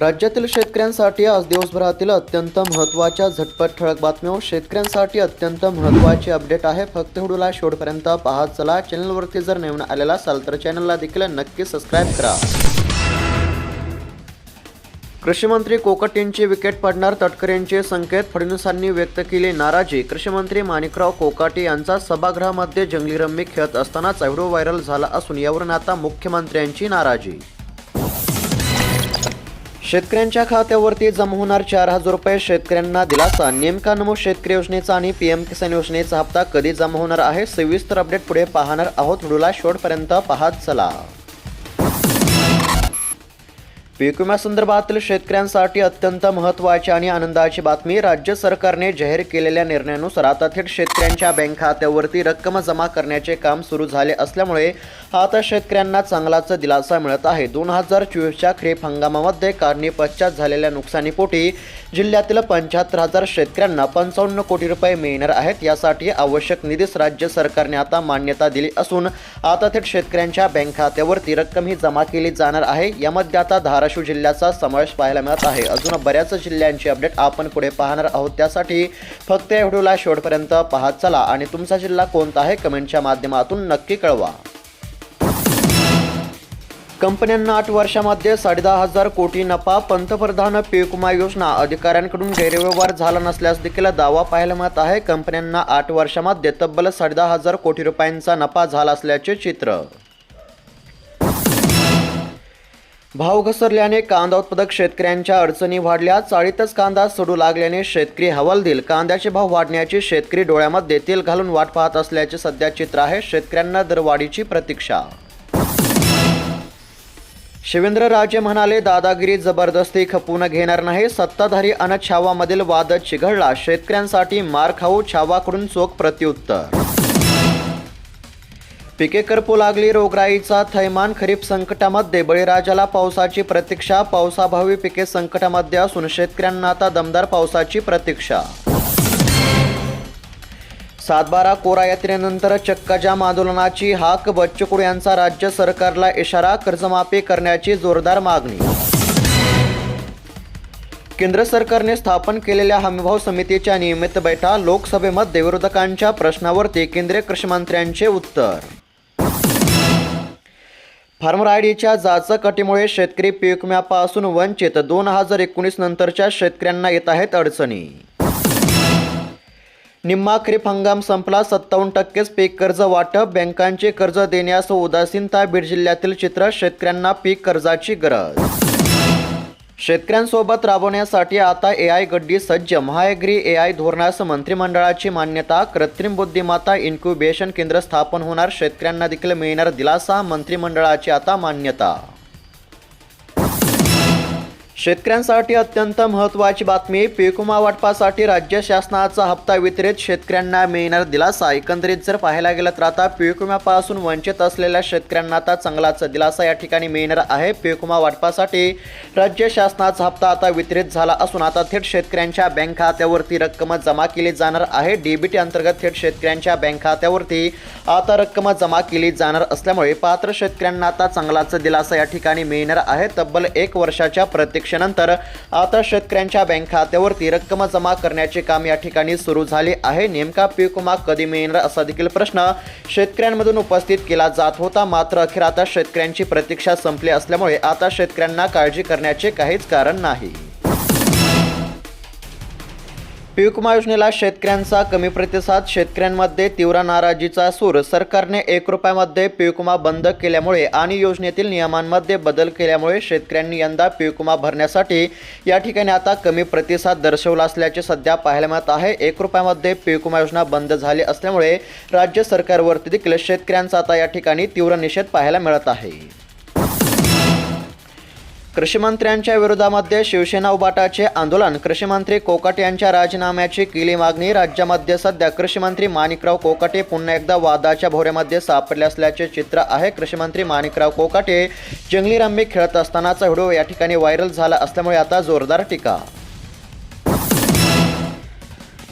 राज्यातील शेतकऱ्यांसाठी आज दिवसभरातील अत्यंत महत्त्वाच्या झटपट ठळक बातम्या हो. शेतकऱ्यांसाठी अत्यंत महत्त्वाचे अपडेट आहे. फक्त व्हिडिओला शेवटपर्यंत पाहत चला. चॅनलवरती जर नवीन आलेला असाल तर चॅनलला देखील नक्की सबस्क्राईब करा. कृषीमंत्री कोकट यांची विकेट पडणार तटकरेंचे संकेत. फडणवीसांनी व्यक्त केली नाराजी. कृषीमंत्री माणिकराव कोकाटे यांचा सभागृहामध्ये जंगली रम्मी खेळत असतानाचा व्हिडिओ व्हायरल झाला असून यावरून आता मुख्यमंत्र्यांची नाराजी. शेतकऱ्यांच्या खात्यावरती जमा होणार चार हजार रुपये शेतकऱ्यांना दिलासा. नेमका नमो शेतकरी योजनेचा आणि पीएम किसान योजनेचा हप्ता कधी जमा होणार आहे? सविस्तर अपडेट पुढे पाहणार आहोत. व्हिडिओला शेवटपर्यंत पाहत चला. पीक विम्यासंदर्भातील शेतकऱ्यांसाठी अत्यंत महत्त्वाची आणि आनंदाची बातमी राज्य सरकारने जाहीर केलेल्या निर्णयानुसार आता थेट शेतकऱ्यांच्या बँक खात्यावरती रक्कम जमा करण्याचे काम सुरू झाले असल्यामुळे आता शेतकऱ्यांना चांगलाच दिलासा मिळत आहे. दोन हजार चोवीसच्या खरीप हंगामामध्ये काढणी पश्चात झालेल्या नुकसानीपोटी जिल्ह्यातील पंच्याहत्तर हजार शेतकऱ्यांना पंचावन्न कोटी रुपये मिळणार आहेत. यासाठी आवश्यक निधीस राज्य सरकारने आता मान्यता दिली असून आता थेट शेतकऱ्यांच्या बँक खात्यावरती रक्कम ही जमा केली जाणार आहे. यामध्ये आता धारा धाराशिव जिल्ह्याचा समावेश पाहायला मिळत आहे. अजून बऱ्याच जिल्ह्यांची अपडेट आपण पुढे पाहणार आहोत. त्यासाठी फक्त या व्हिडिओला शेवटपर्यंत पाहत चला. आणि तुमचा जिल्हा कोणता आहे? कमेंटच्या माध्यमातून नक्की कळवा. कंपन्यांना आठ वर्षामध्ये साडेदहा हजार कोटी नफा पंतप्रधान पीक विमा योजना अधिकाऱ्यांकडून गैरव्यवहार झाला नसल्यास देखील दावा पाहायला मिळत आहे. कंपन्यांना आठ वर्षामध्ये तब्बल साडेदहा हजार कोटी रुपयांचा नफा झाला असल्याचे चित्र. भाव घसरल्याने कांदा उत्पादक शेतकऱ्यांच्या अडचणी वाढल्या. चाळीतच कांदा सोडू लागल्याने शेतकरी हवालदिल. कांद्याचे भाव वाढण्याची शेतकरी डोळ्यामध्ये तेल घालून वाट पाहत असल्याचे सध्या चित्र आहे. शेतकऱ्यांना दरवाढीची प्रतीक्षा. शिवेंद्र राजे म्हणाले दादागिरी जबरदस्ती खपून घेणार नाही. सत्ताधारी अन छावामधील वाद चिघळला. शेतकऱ्यांसाठी मार खाऊ छावाकडून चोख प्रत्युत्तर. पिके करपू लागली रोगराईचा थैमान खरीप संकटामध्ये बळीराजाला पावसाची प्रतीक्षा पावसाभावी पिके संकटामध्ये असून शेतकऱ्यांना आता दमदार पावसाची प्रतीक्षा. सातबारा कोरा यात्रेनंतर चक्काजाम आंदोलनाची हाक बच्चू यांचा राज्य सरकारला इशारा कर्जमाफी करण्याची जोरदार मागणी. केंद्र सरकारने स्थापन केलेल्या हमीभाव समितीच्या नियमित बैठा लोकसभेमध्ये विरोधकांच्या प्रश्नावरती केंद्रीय कृषी मंत्र्यांचे उत्तर. फार्मर आयडीच्या जाचक अटीमुळे शेतकरी पीक विम्यापासून वंचित दोन हजार एकोणीस नंतरच्या शेतकऱ्यांना येत आहेत अडचणी. निम्मा खरीप हंगाम संपला सत्तावन्न टक्केच पीक कर्ज वाटप बँकांचे कर्ज देण्यास उदासीनता बीड जिल्ह्यातील चित्र शेतकऱ्यांना पीक कर्जाची गरज. शेतकऱ्यांसोबत राबवण्यासाठी आता ए आय गड्डी सज्ज. महाएग्री ए आय धोरणास मंत्रिमंडळाची मान्यता कृत्रिम बुद्धिमत्ता इन्क्युबेशन केंद्र स्थापन होणार शेतकऱ्यांना देखील मिळणार दिलासा मंत्रिमंडळाची आता मान्यता. शेतकऱ्यांसाठी अत्यंत महत्त्वाची बातमी. पीक विमा वाटपासाठी राज्य शासनाचा हप्ता वितरित. शेतकऱ्यांना मिळणार दिलासा. एकंदरीत जर पाहायला गेलं तर आता पीक विम्यापासून वंचित असलेल्या शेतकऱ्यांना आता चांगलाच दिलासा या ठिकाणी मिळणार आहे. पीक विमा वाटपासाठी राज्य शासनाचा हप्ता आता वितरित झाला असून आता थेट शेतकऱ्यांच्या बँक खात्यावरती रक्कम जमा केली जाणार आहे. डीबीटी अंतर्गत थेट शेतकऱ्यांच्या बँक खात्यावरती आता रक्कम जमा केली जाणार असल्यामुळे पात्र शेतकऱ्यांना आता चांगलाच दिलासा या ठिकाणी मिळणार आहे. तब्बल एक वर्षाच्या प्रतीक्षेनंतर आता शेतकऱ्यांच्या बँक खात्यावरती रक्कम जमा करण्याचे काम या ठिकाणी सुरू झाले आहे. नेमका पीक विमा कधी मिळणार असा देखील प्रश्न शेतकऱ्यांमधून उपस्थित केला जात होता. मात्र अखेर आता शेतकऱ्यांची प्रतीक्षा संपली असल्यामुळे आता शेतकऱ्यांना काळजी करण्याचे काहीच कारण नाही. पीक योजनेला शेतकऱ्यांचा कमी प्रतिसाद शेतकऱ्यांमध्ये तीव्र नाराजीचा सूर. सरकारने एक रुपयामध्ये पीकमा बंद केल्यामुळे आणि योजनेतील नियमांमध्ये बदल केल्यामुळे शेतकऱ्यांनी यंदा पीक भरण्यासाठी या ठिकाणी आता कमी प्रतिसाद दर्शवला असल्याचे सध्या पाहायला मिळत आहे. एक रुपयामध्ये पीक योजना बंद झाली असल्यामुळे राज्य सरकारवरती देखील शेतकऱ्यांचा आता या ठिकाणी तीव्र निषेध पाहायला मिळत आहे. कृषीमंत्र्यांच्या विरोधामध्ये शिवसेना उबाटाचे आंदोलन. कृषीमंत्री कोकाटे यांच्या राजीनाम्याची केली मागणी. राज्यामध्ये सध्या कृषीमंत्री माणिकराव कोकाटे पुन्हा एकदा वादाच्या भोवऱ्यामध्ये सापडले असल्याचे चित्र आहे. कृषीमंत्री माणिकराव कोकाटे जंगली रम्मी खेळत असतानाचा व्हिडिओ या ठिकाणी व्हायरल झाला असल्यामुळे आता जोरदार टीका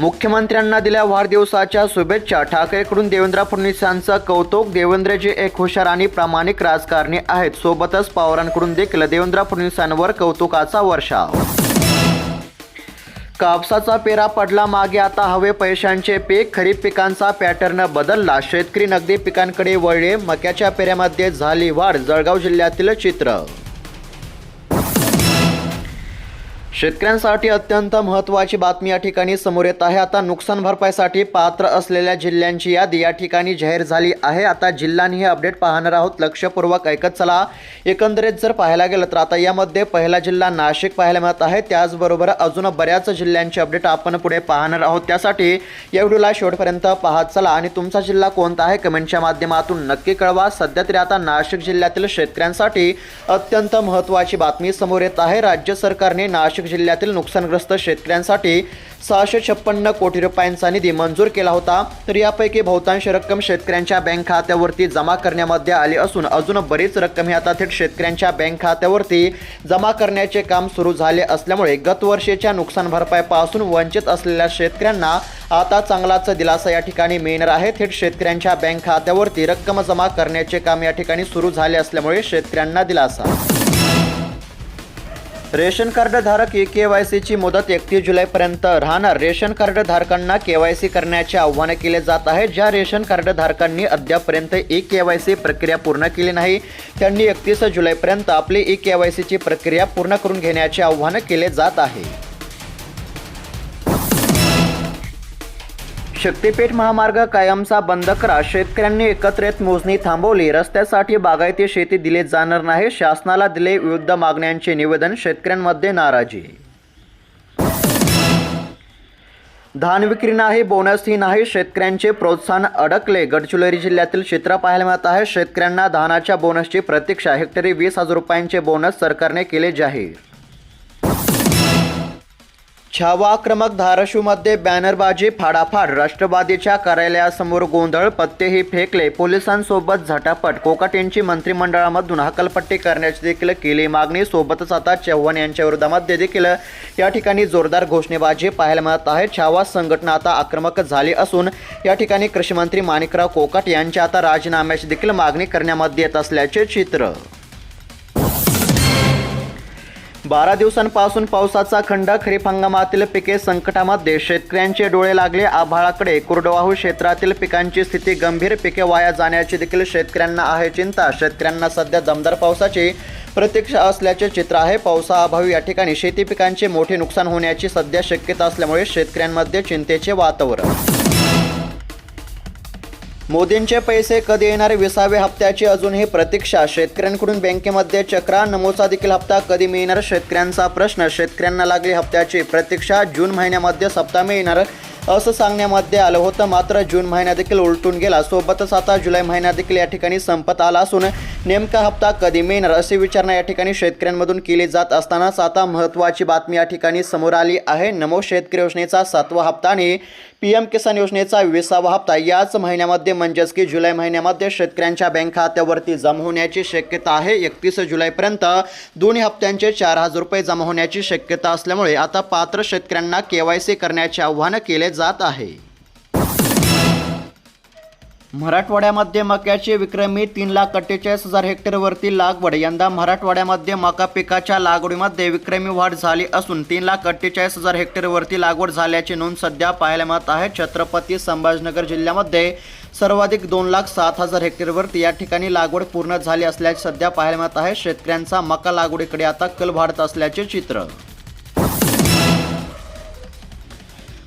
मुख्यमंत्र्यांना दिल्या वाढदिवसाच्या शुभेच्छा. ठाकरेकडून देवेंद्र फडणवीसांचं कौतुक. देवेंद्रजी एक हुशार आणि प्रामाणिक राजकारणी आहेत. सोबतच पवारांकडून देखील देवेंद्र फडणवीसांवर कौतुकाचा वर्षाव. कापसाचा पेरा पडला मागे. आता हवे पैशांचे पीक. खरीप पिकांचा पॅटर्न बदलला. शेतकरी नगदी पिकांकडे वळले. मक्याच्या पेऱ्यामध्ये झाली वाढ. जळगाव जिल्ह्यातील चित्र. शेतकऱ्यांसाठी अत्यंत महत्त्वाची बातमी या ठिकाणी समोर येत आहे. आता नुकसान भरपाईसाठी पात्र असलेल्या जिल्ह्यांची यादी या ठिकाणी जाहीर झाली आहे. आता जिल्ह्यांनी हे अपडेट पाहणार आहोत. लक्षपूर्वक ऐकत चला. एकंदरीत जर पाहायला गेलं तर आता यामध्ये पहिला जिल्हा नाशिक पाहायला मिळत आहे. त्याचबरोबर अजून बऱ्याच जिल्ह्यांचे अपडेट आपण पुढे पाहणार आहोत. त्यासाठी या व्हिडिओला शेवटपर्यंत पाहत चला. आणि तुमचा जिल्हा कोणता आहे? कमेंटच्या माध्यमातून नक्की कळवा. सध्या तरी आता नाशिक जिल्ह्यातील शेतकऱ्यांसाठी अत्यंत महत्त्वाची बातमी समोर येत आहे. राज्य सरकारने नाशिक जिल्ह्यातील नुकसानग्रस्त शेतकऱ्यांसाठी सहाशे छप्पन्न कोटी रुपयांचा निधी मंजूर केला होता. तर यापैकी बहुतांश रक्कम शेतकऱ्यांच्या बँक खात्यावरती जमा करण्यामध्ये आली असून अजून बरीच रक्कम ही आता थेट शेतकऱ्यांच्या बँक खात्यावरती जमा करण्याचे काम सुरू झाले असल्यामुळे गतवर्षीच्या नुकसान भरपाईपासून वंचित असलेल्या शेतकऱ्यांना आता चांगलाच दिलासा या ठिकाणी मिळणार आहे. थेट शेतकऱ्यांच्या बँक खात्यावरती रक्कम जमा करण्याचे काम या ठिकाणी सुरू झाले असल्यामुळे शेतकऱ्यांना दिलासा. रेशन कार्ड धारक ई के वाय सीची मुदत एकतीस जुलैपर्यंत राहणार. रेशन कार्ड धारकांना के वाय सी करण्याचे आव्हान केले जात आहे. ज्या रेशन कार्ड धारकांनी अद्यापपर्यंत ई के वाय सी प्रक्रिया पूर्ण केली नाही त्यांनी एकतीस जुलैपर्यंत आपली ई के वाय सीची प्रक्रिया पूर्ण करून घेण्याचे आव्हान केले जात आहे. शक्तीपीठ महामार्ग कायमचा बंद करा. शेतकऱ्यांनी एकत्रित मोजणी थांबवली. रस्त्यासाठी बागायती शेती दिली जाणार नाही. शासनाला दिले विविध मागण्यांचे निवेदन. शेतकऱ्यांमध्ये नाराजी. धान विक्री नाही बोनसही नाही. शेतकऱ्यांचे प्रोत्साहन अडकले. गडचिरोली जिल्ह्यातील चित्र पाहायला मिळत आहे. शेतकऱ्यांना धानाच्या बोनसची प्रतीक्षा. हेक्टरी वीस हजार रुपयांचे बोनस सरकारने केले जाहीर. छावा आक्रमक धाराशिवमध्ये बॅनरबाजी फाडाफाड राष्ट्रवादीच्या कार्यालयासमोर गोंधळ पत्तेही फेकले. पोलिसांसोबत झटापट. कोकाटेंची मंत्रिमंडळामधून हकलपट्टी करण्याची देखील केली मागणी. सोबतच आता चव्हाण यांच्या विरोधामध्ये देखील या ठिकाणी जोरदार घोषणेबाजी पाहायला मिळत आहे. छावा संघटना आता आक्रमक झाली असून या ठिकाणी कृषीमंत्री माणिकराव कोकाट यांच्या आता राजीनाम्याची देखील मागणी करण्यामध्ये येत असल्याचे चित्र. बारा दिवसांपासून पावसाचा खंड खरीप हंगामातील पिके संकटामध्ये शेतकऱ्यांचे डोळे लागले आभाळाकडे. कोरडवाहू क्षेत्रातील पिकांची स्थिती गंभीर पिके वाया जाण्याची देखील शेतकऱ्यांना आहे चिंता. शेतकऱ्यांना सध्या दमदार पावसाची प्रतीक्षा असल्याचे चित्र आहे. पावसाअभावी या ठिकाणी शेती पिकांचे मोठे नुकसान होण्याची सध्या शक्यता असल्यामुळे शेतकऱ्यांमध्ये चिंतेचे वातावरण. मोदींचे पैसे कधी येणार विसाव्या हप्त्याची अजूनही प्रतीक्षा. शेतकऱ्यांकडून बँकेमध्ये चक्रा नमोचा देखील हप्ता कधी मिळणार? शेतकऱ्यांचा प्रश्न. शेतकऱ्यांना लागली हप्त्याची प्रतीक्षा. जून महिन्यामध्ये हप्ता मिळणार असं सांगण्यामध्ये आलं होतं. मात्र जून महिना देखील उलटून गेला. सोबतच आता जुलै महिना देखील या ठिकाणी संपत आला असून नेमका हप्ता कधी मिळणार अशी विचारणा या ठिकाणी शेतकऱ्यांमधून केली जात असतानाच आता महत्त्वाची बातमी या ठिकाणी समोर आली आहे. नमो शेतकरी योजनेचा सातवा हप्ता आणि पी एम किसान योजनेचा विसावा हप्ता याच महिन्यामध्ये म्हणजेच की जुलै महिन्यामध्ये शेतकऱ्यांच्या बँक खात्यावरती जमा होण्याची शक्यता आहे. एकतीस जुलैपर्यंत दोन्ही हप्त्यांचे चार हजार रुपये जमा होण्याची शक्यता असल्यामुळे आता पात्र शेतकऱ्यांना के वाय सी करण्याचे आव्हान केले जात आहे. मराठवाड्यामध्ये मक्याची विक्रमी तीन लाख अठ्ठेचाळीस हजार हेक्टरवरती लागवड. यंदा मराठवाड्यामध्ये मका पिकाच्या लागवडीमध्ये विक्रमी वाढ झाली असून तीन लाख अठ्ठेचाळीस हजार हेक्टरवरती लागवड झाल्याची नोंद सध्या पाहायला मिळत आहे. छत्रपती संभाजीनगर जिल्ह्यामध्ये सर्वाधिक दोन लाख सात हजार हेक्टरवरती या ठिकाणी लागवड पूर्ण झाली असल्याचे सध्या पाहायला मिळत आहे. शेतकऱ्यांचा मका लागवडीकडे आता कल वाढत असल्याचे चित्र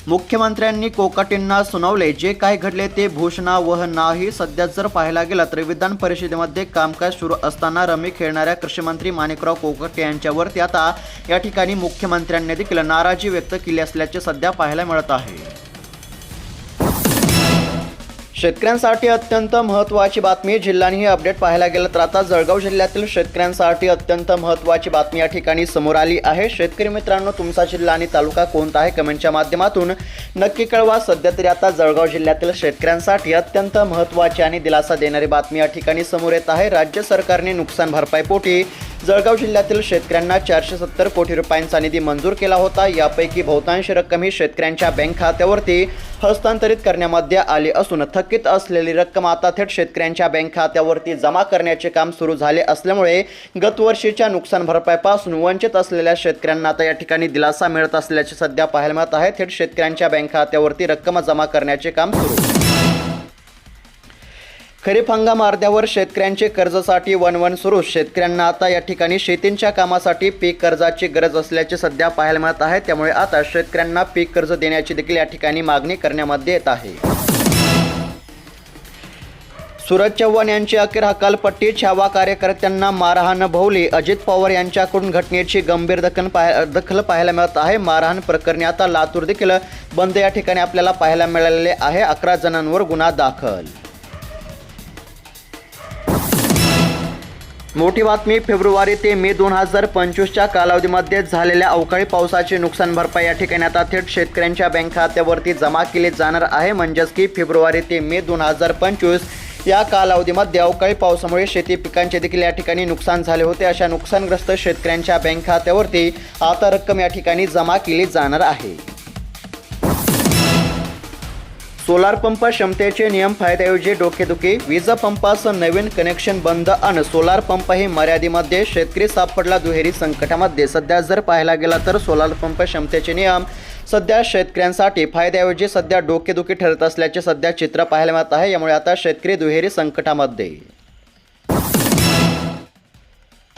मुख्यमंत्र्यांनी कोकाटेंना सुनावले. जे काय घडले ते भूषणावह नाही. सध्या जर पाहायला गेलं तर विधान परिषदेमध्ये कामकाज सुरू असताना रमी खेळणाऱ्या कृषीमंत्री माणिकराव कोकाटे यांच्यावरती आता या ठिकाणी मुख्यमंत्र्यांनी देखील नाराजी व्यक्त केली असल्याचे सध्या पाहायला मिळत आहे. शेतकऱ्यांसाठी अत्यंत महत्त्वाची बातमी. जिल्ह्याने हे अपडेट पाहायला गेलं तर आता जळगाव जिल्ह्यातील शेतकऱ्यांसाठी अत्यंत महत्त्वाची बातमी या ठिकाणी समोर आली आहे. शेतकरी मित्रांनो तुमचा जिल्हा आणि तालुका कोणता आहे कमेंटच्या माध्यमातून नक्की कळवा. सध्या तरी आता जळगाव जिल्ह्यातील शेतकऱ्यांसाठी अत्यंत महत्त्वाची आणि दिलासा देणारी बातमी या ठिकाणी समोर येत आहे. राज्य सरकारने नुकसान भरपाईपोटी जळगाव जिल्ह्यातील शेतकऱ्यांना चारशे सत्तर कोटी रुपयांचा निधी मंजूर केला होता. यापैकी बहुतांश रक्कम ही शेतकऱ्यांच्या बँक खात्यावरती हस्तांतरित करण्यामध्ये आली असून थकीत असलेली रक्कम आता थेट शेतकऱ्यांच्या बँक खात्यावरती जमा करण्याचे काम सुरू झाले असल्यामुळे गतवर्षीच्या नुकसान भरपाईपासून वंचित असलेल्या शेतकऱ्यांना आता या ठिकाणी दिलासा मिळत असल्याचे सध्या पाहायला मिळत आहे. थेट शेतकऱ्यांच्या बँक खात्यावरती रक्कम जमा करण्याचे काम सुरू. खरीप हंगाम अर्ध्यावर शेतकऱ्यांचे कर्जासाठी वन वन सुरू. शेतकऱ्यांना आता या ठिकाणी शेतींच्या कामासाठी पीक कर्जाची गरज असल्याचे सध्या पाहायला मिळत आहे. त्यामुळे आता शेतकऱ्यांना पीक कर्ज देण्याची देखील या ठिकाणी मागणी करण्यामध्ये येत आहे. सूरज चव्हाण यांची अखेर हकालपट्टी छावा कार्यकर्त्यांना मारहाण भोवली. अजित पवार यांच्याकडून घटनेची गंभीर दखल पाह दखल पाहायला मिळत आहे. मारहाण प्रकरणी आता लातूर देखील बंद या ठिकाणी आपल्याला पाहायला मिळालेले आहे. अकरा जणांवर गुन्हा दाखल. मोठी बातमी फेब्रुवारी ते मे दोन हजार पंचवीसच्या कालावधीमध्ये झालेल्या अवकाळी पावसाची नुकसान भरपाई या ठिकाणी आता थेट शेतकऱ्यांच्या बँक खात्यावरती जमा केली जाणार आहे. म्हणजेच की फेब्रुवारी ते मे दोन हजार पंचवीस या कालावधीमध्ये अवकाळी पावसामुळे शेती पिकांचे देखील या ठिकाणी नुकसान झाले होते. अशा नुकसानग्रस्त शेतकऱ्यांच्या बँक खात्यावरती आता रक्कम या ठिकाणी जमा केली जाणार आहे. सोलार पंप क्षमतेचे नियम फायद्याऐवजी डोकेदुखी वीज पंपाचं नवीन कनेक्शन बंद आणि सोलार पंप ही मर्यादेमध्ये शेतकरी सापडला दुहेरी संकटामध्ये. सध्या जर पाहायला गेला तर सोलार पंप क्षमतेचे नियम सध्या शेतकऱ्यांसाठी फायद्याऐवजी सध्या डोकेदुखी ठरत असल्याचे सध्या चित्र पाहायला मिळत आहे. यामुळे आता शेतकरी दुहेरी संकटामध्ये.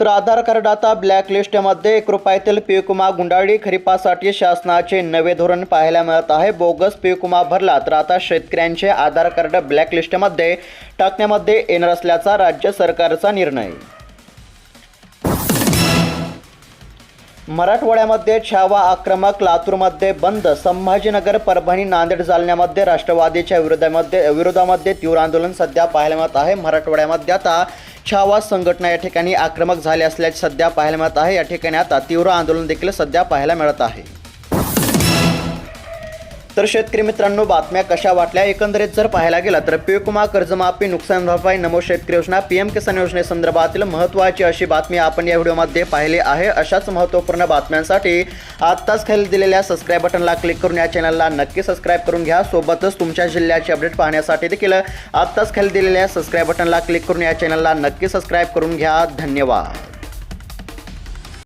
तर आधार कार्ड आता ब्लॅक लिस्टमध्ये एक रुपयातील पीक गुंडाळी खरीपासाठी शासनाचे नवे धोरण पाहायला मिळत आहे. बोगस पीक भरला तर आता शेतकऱ्यांचे आधार कार्ड ब्लॅक लिस्टमध्ये टाकण्यामध्ये येणार असल्याचा राज्य सरकारचा निर्णय. मराठवाड्यामध्ये छावा आक्रमक लातूरमध्ये बंद संभाजीनगर परभणी नांदेड जालन्यामध्ये राष्ट्रवादीच्या विरोधामध्ये विरोधामध्ये तीव्र आंदोलन सध्या पाहायला मिळत आहे. मराठवाड्यामध्ये आता छावा संघटना या ठिकाणी आक्रमक झाल्या असल्याचे सध्या पाहायला मिळत आहे. या ठिकाणी आता तीव्र आंदोलन देखील सध्या पाहायला मिळत आहे. तर शेतकरी मित्रांनो बातम्या कशा वाटल्या एकंदरीत जर पाहायला गेला तर पीकमा कर्जमाफी नुकसान भरपाई नमो शेतकरी योजना पीएम किसान योजनेसंदर्भातील महत्त्वाची अशी बातमी आपण या व्हिडिओमध्ये पाहिली आहे. अशाच महत्त्वपूर्ण बातम्यांसाठी आत्ताच खाली दिलेल्या सबस्क्राईब बटनला क्लिक करून या चॅनलला नक्की सबस्क्राईब करून घ्या. सोबतच तुमच्या जिल्ह्याचे अपडेट पाहण्यासाठी देखील आत्ताच खाली दिलेल्या सबस्क्राईब बटनला क्लिक करून या चॅनलला नक्की सबस्क्राईब करून घ्या. धन्यवाद.